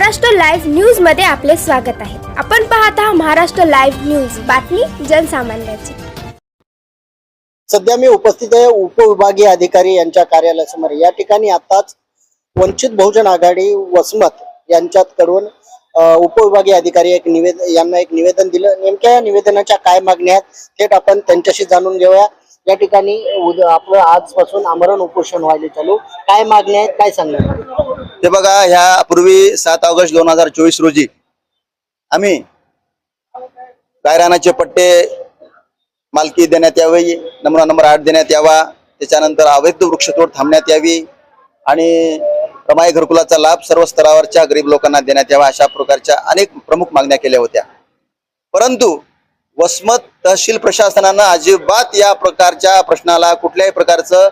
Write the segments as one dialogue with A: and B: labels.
A: Maharashtra live न्यूजमध्ये आपले स्वागत आहे. आपण पाहत आहात महाराष्ट्र लाईव्ह न्यूज. बातमी जनसामान्याची.
B: सध्या मी उपस्थित आहे उपविभागीय अधिकारी यांच्या कार्यालयासमोर. या ठिकाणी आताच वंचित बहुजन आघाडी वसमत यांच्याकडून उपविभागीय अधिकारी एक निवेदन यांना एक निवेदन दिलं. नेमक्या या निवेदनाच्या काय मागण्या आहेत थेट आपण त्यांच्याशी जाणून घेऊया. या ठिकाणी आपलं आजपासून आमरण उपोषण व्हायला चालू. काय मागण्या आहेत काय सांगणार?
C: हे बघा ह्या पूर्वी सात ऑगस्ट दोन हजार चोवीस रोजी आम्ही गायरानाचे पट्टे मालकी देण्यात यावी नमुना नंबर आठ देण्यात यावा त्याच्यानंतर अवैध वृक्षतोड थांबण्यात यावी आणि रमाई घरकुलाचा लाभ सर्व स्तरावरच्या गरीब लोकांना देण्यात यावा अशा प्रकारच्या अनेक प्रमुख मागण्या केल्या होत्या. परंतु वसमत तहसील प्रशासनानं अजिबात या प्रकारच्या प्रश्नाला कुठल्याही प्रकारचं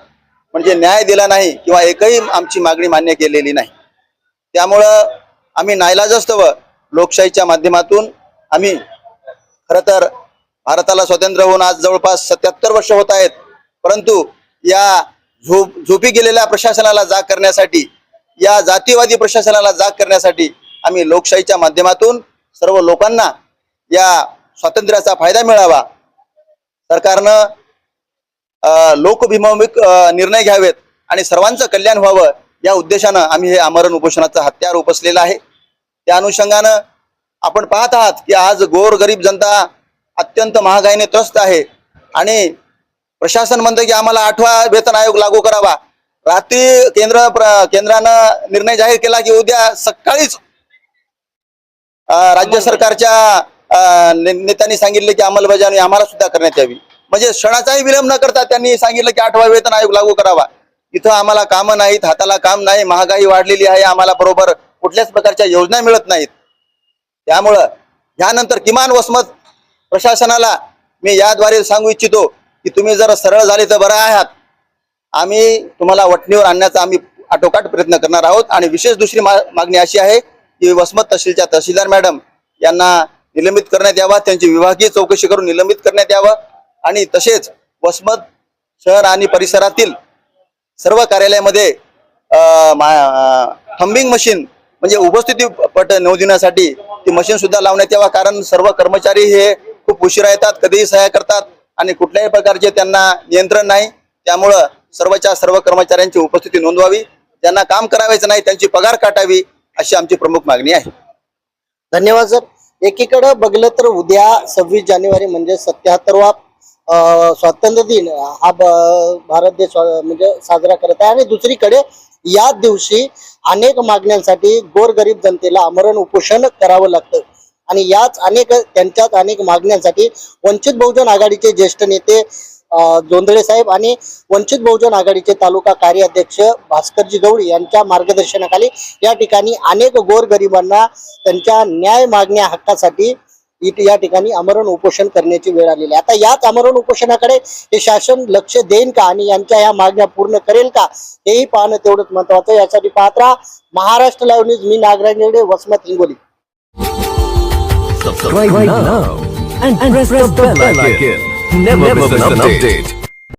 C: म्हणजे न्याय दिला नाही किंवा एकही आमची मागणी मान्य केलेली नाही. त्यामुळं आम्ही नाईलाजस्तव लोकशाहीच्या माध्यमातून आम्ही खरं तर भारताला स्वातंत्र्य होऊन आज जवळपास सत्याहत्तर वर्ष होत आहेत. परंतु या झोप झोपी गेलेल्या प्रशासनाला जाग करण्यासाठी या जातीवादी प्रशासनाला जाग करण्यासाठी आम्ही लोकशाहीच्या माध्यमातून सर्व लोकांना या स्वातंत्र्याचा फायदा मिळावा. सरकारनं लोकभिमुख निर्णय घ्यावेत आणि सर्वांचं कल्याण व्हावं या उद्देशानं आम्ही हे आमरण उपोषणाचं हत्यार उपसलेलं आहे. त्या अनुषंगानं आपण पाहत आहात की आज गोर गरीब जनता अत्यंत महागाईने त्रस्त आहे. आणि प्रशासन म्हणतं की आम्हाला आठवा वेतन आयोग लागू करावा. रात्री केंद्र केंद्रानं निर्णय जाहीर केला की उद्या सकाळीच राज्य सरकारच्या नेत्यांनी सांगितले की अंमलबजावणी आम्हाला सुद्धा करण्यात यावी. म्हणजे क्षणाचाही विलंब न करता त्यांनी सांगितलं की आठवा वेतन आयोग लागू करावा. इथं आम्हाला कामं नाहीत हाताला काम नाही महागाई वाढलेली आहे आम्हाला बरोबर कुठल्याच प्रकारच्या योजना मिळत नाहीत. त्यामुळं यानंतर किमान वसमत प्रशासनाला मी याद्वारे सांगू इच्छितो की तुम्ही जर सरळ झाले तर बरं आहात. आम्ही तुम्हाला वटणीवर आणण्याचा आम्ही आटोकाट प्रयत्न करणार आहोत आणि विशेष दुसरी मा- मागणी अशी आहे की वसमत तहसीलच्या तहसीलदार मॅडम यांना निलंबित करण्यात यावा त्यांची विभागीय चौकशी करून निलंबित करण्यात यावं आणि तसेच वसमत शहर आणि परिसरातील सर्व कार्यालयामध्ये थंबिंग मशीन म्हणजे उपस्थिती पट नोंदविण्यासाठी ती मशीन सुद्धा लावण्यात यावा. कारण सर्व कर्मचारी हे खूप उशिरा येतात कधीही सहाय्य करतात आणि कुठल्याही प्रकारचे त्यांना नियंत्रण नाही. त्यामुळं सर्वच्या सर्व कर्मचाऱ्यांची उपस्थिती नोंदवावी. ज्यांना काम करावायचं नाही त्यांची पगार काटावी अशी आमची प्रमुख मागणी आहे.
B: धन्यवाद सर. एकीकडे बघलं तर उद्या सव्वीस जानेवारी म्हणजे सत्याहत्तरवा स्वातंत्र्य दिन हा ब- भारत देश म्हणजे साजरा करत आहे. आणि दुसरीकडे याच दिवशी अनेक मागण्यांसाठी गोरगरीब जनतेला आमरण उपोषण करावं लागतं. आणि याच अनेक त्यांच्याच अनेक मागण्यांसाठी वंचित बहुजन आघाडीचे ज्येष्ठ नेते जोंधळे साहेब आणि वंचित बहुजन आघाडीचे तालुका कार्याध्यक्ष भास्करजी गवळी यांच्या मार्गदर्शनाखाली या ठिकाणी अनेक गोरगरिबांना त्यांच्या न्याय मागण्या हक्कासाठी या ठिकाणी आमरण उपोषण करण्याची वेळ आलेली आहे आता याच आमरण उपोषणाकडे हे शासन लक्ष देईन का आणि यांच्या या मागण्या पूर्ण करेल का हेही पाहणं तेवढंच महत्वाचं यासाठी पाहत राहा Maharashtra live news me Nagraj Nivde Vasmat Hingoli
D: Subscribe now and, and press the bell icon. Never miss an update.